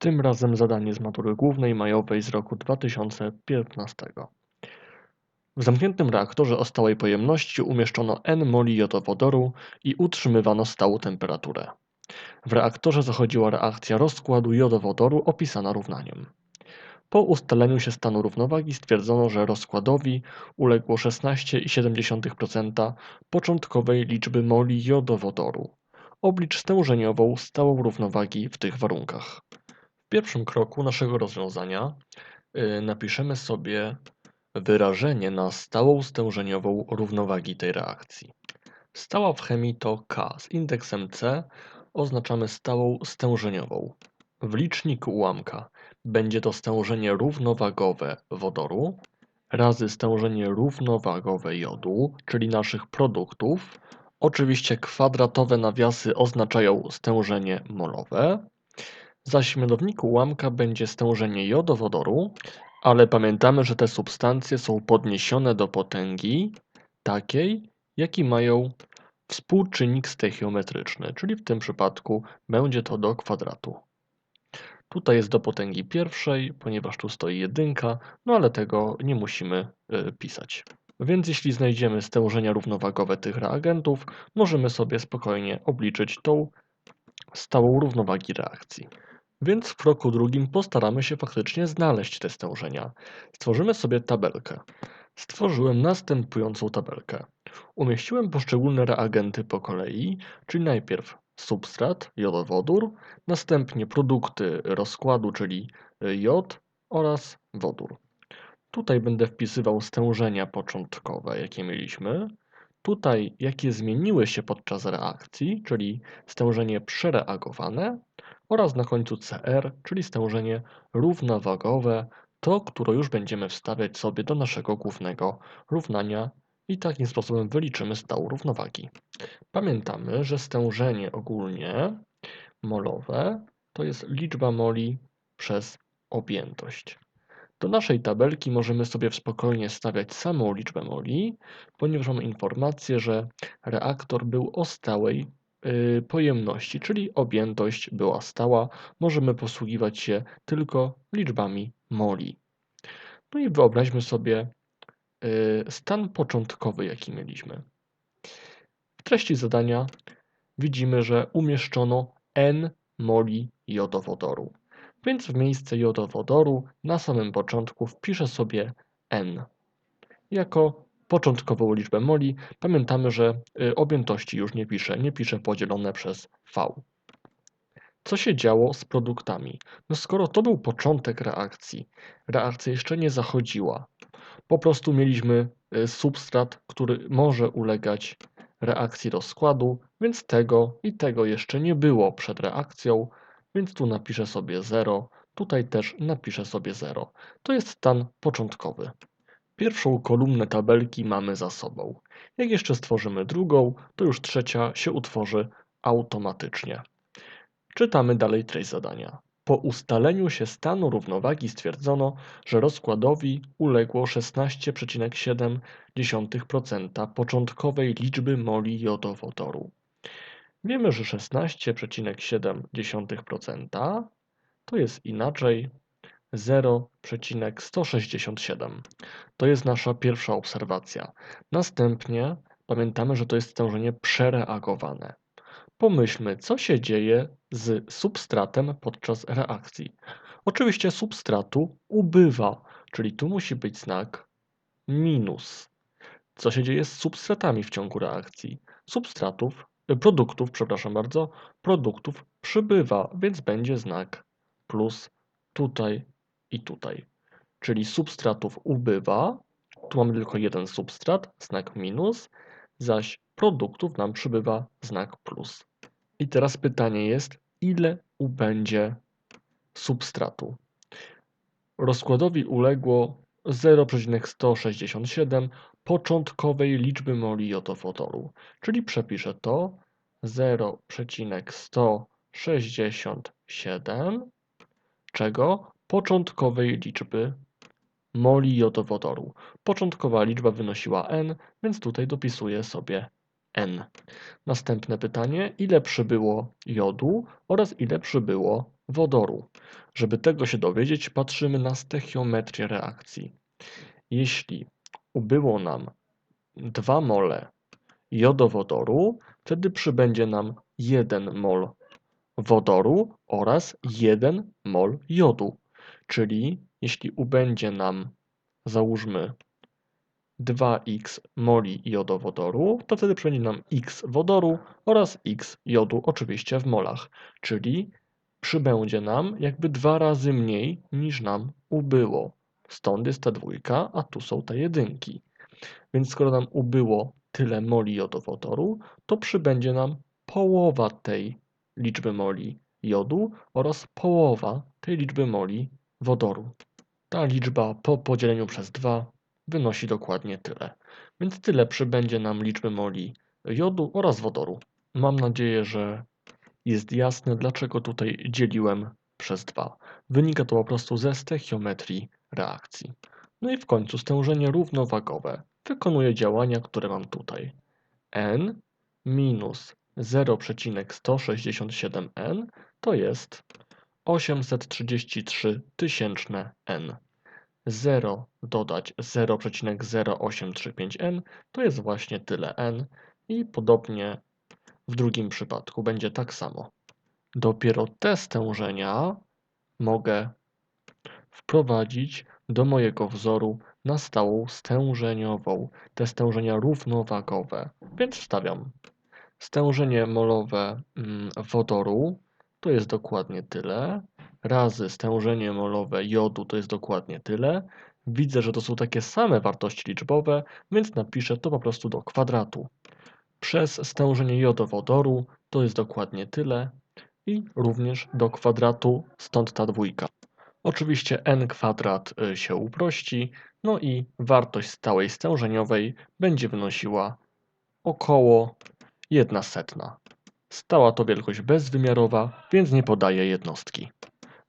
Tym razem zadanie z matury głównej majowej z roku 2015. W zamkniętym reaktorze o stałej pojemności umieszczono N moli jodowodoru i utrzymywano stałą temperaturę. W reaktorze zachodziła reakcja rozkładu jodowodoru opisana równaniem. Po ustaleniu się stanu równowagi stwierdzono, że rozkładowi uległo 16,7% początkowej liczby moli jodowodoru. Oblicz stężeniową stałą równowagi w tych warunkach. W pierwszym kroku naszego rozwiązania y, napiszemy sobie wyrażenie na stałą stężeniową równowagi tej reakcji. Stała w chemii to K. Z indeksem C oznaczamy stałą stężeniową. W liczniku ułamka będzie to stężenie równowagowe wodoru razy stężenie równowagowe jodu, czyli naszych produktów. Oczywiście kwadratowe nawiasy oznaczają stężenie molowe, zaś w mianowniku ułamka będzie stężenie jodowodoru, ale pamiętamy, że te substancje są podniesione do potęgi takiej, jaki mają współczynnik stechiometryczny, czyli w tym przypadku będzie to do kwadratu. Tutaj jest do potęgi pierwszej, ponieważ tu stoi jedynka, no ale tego nie musimy y, pisać. Więc jeśli znajdziemy stężenia równowagowe tych reagentów, możemy sobie spokojnie obliczyć tą stałą równowagi reakcji. Więc w kroku drugim postaramy się faktycznie znaleźć te stężenia. Stworzymy sobie tabelkę. Stworzyłem następującą tabelkę. Umieściłem poszczególne reagenty po kolei, czyli najpierw substrat, jodowodór, następnie produkty rozkładu, czyli jod oraz wodór. Tutaj będę wpisywał stężenia początkowe, jakie mieliśmy. Tutaj, jakie zmieniły się podczas reakcji, czyli stężenie przereagowane oraz na końcu CR, czyli stężenie równowagowe, to, które już będziemy wstawiać sobie do naszego głównego równania i takim sposobem wyliczymy stałą równowagi. Pamiętamy, że stężenie ogólnie molowe to jest liczba moli przez objętość. Do naszej tabelki możemy sobie spokojnie stawiać samą liczbę moli, ponieważ mamy informację, że reaktor był o stałej pojemności, czyli objętość była stała, możemy posługiwać się tylko liczbami moli. No i wyobraźmy sobie y, stan początkowy, jaki mieliśmy. W treści zadania widzimy, że umieszczono N moli jodowodoru. Więc w miejsce jodowodoru na samym początku wpiszę sobie N jako początkową liczbę moli, pamiętamy, że y, objętości już nie piszę, nie piszę podzielone przez V. Co się działo z produktami? No skoro to był początek reakcji, reakcja jeszcze nie zachodziła. Po prostu mieliśmy y, substrat, który może ulegać reakcji rozkładu, więc tego i tego jeszcze nie było przed reakcją, więc tu napiszę sobie 0, tutaj też napiszę sobie 0. To jest stan początkowy. Pierwszą kolumnę tabelki mamy za sobą. Jak jeszcze stworzymy drugą, to już trzecia się utworzy automatycznie. Czytamy dalej treść zadania. Po ustaleniu się stanu równowagi stwierdzono, że rozkładowi uległo 16,7% początkowej liczby moli jodowodoru. Wiemy, że 16,7% to jest inaczej 0,167. To jest nasza pierwsza obserwacja. Następnie pamiętamy, że to jest stężenie przereagowane. Pomyślmy, co się dzieje z substratem podczas reakcji. Oczywiście substratu ubywa, czyli tu musi być znak minus. Co się dzieje z substratami w ciągu reakcji? Substratów, produktów, przepraszam bardzo, produktów przybywa, więc będzie znak plus tutaj i tutaj. Czyli substratów ubywa, tu mamy tylko jeden substrat, znak minus, zaś produktów nam przybywa znak plus. I teraz pytanie jest, ile ubędzie substratu? Rozkładowi uległo 0,167 początkowej liczby moli jodowodoru, czyli przepiszę to 0,167 czego? Początkowej liczby moli jodowodoru. Początkowa liczba wynosiła n, więc tutaj dopisuję sobie n. Następne pytanie, ile przybyło jodu oraz ile przybyło wodoru. Żeby tego się dowiedzieć, patrzymy na stechiometrię reakcji. Jeśli ubyło nam 2 mole jodowodoru, wtedy przybędzie nam 1 mol wodoru oraz 1 mol jodu. Czyli jeśli ubędzie nam, załóżmy, 2x moli jodowodoru, to wtedy przybędzie nam x wodoru oraz x jodu, oczywiście w molach. Czyli przybędzie nam jakby dwa razy mniej niż nam ubyło. Stąd jest ta dwójka, a tu są te jedynki. Więc skoro nam ubyło tyle moli jodowodoru, to przybędzie nam połowa tej liczby moli jodu oraz połowa tej liczby moli wodoru. Ta liczba po podzieleniu przez 2 wynosi dokładnie tyle. Więc tyle przybędzie nam liczby moli jodu oraz wodoru. Mam nadzieję, że jest jasne, dlaczego tutaj dzieliłem przez 2. Wynika to po prostu ze stechiometrii reakcji. No i w końcu stężenie równowagowe wykonuje działania, które mam tutaj. n minus 0,167n to jest 833 tysięczne n. 0 dodać 0,0835n to jest właśnie tyle n i podobnie w drugim przypadku będzie tak samo. Dopiero te stężenia mogę wprowadzić do mojego wzoru na stałą stężeniową, te stężenia równowagowe. Więc wstawiam stężenie molowe mm, wodoru to jest dokładnie tyle, razy stężenie molowe jodu to jest dokładnie tyle. Widzę, że to są takie same wartości liczbowe, więc napiszę to po prostu do kwadratu. Przez stężenie jodowodoru to jest dokładnie tyle i również do kwadratu, stąd ta dwójka. Oczywiście n kwadrat y, się uprości, no i wartość stałej stężeniowej będzie wynosiła około 1 setna. Stała to wielkość bezwymiarowa, więc nie podaje jednostki.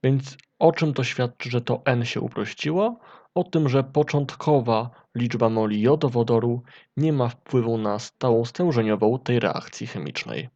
Więc o czym to świadczy, że to n się uprościło? O tym, że początkowa liczba moli jodowodoru nie ma wpływu na stałą stężeniową tej reakcji chemicznej.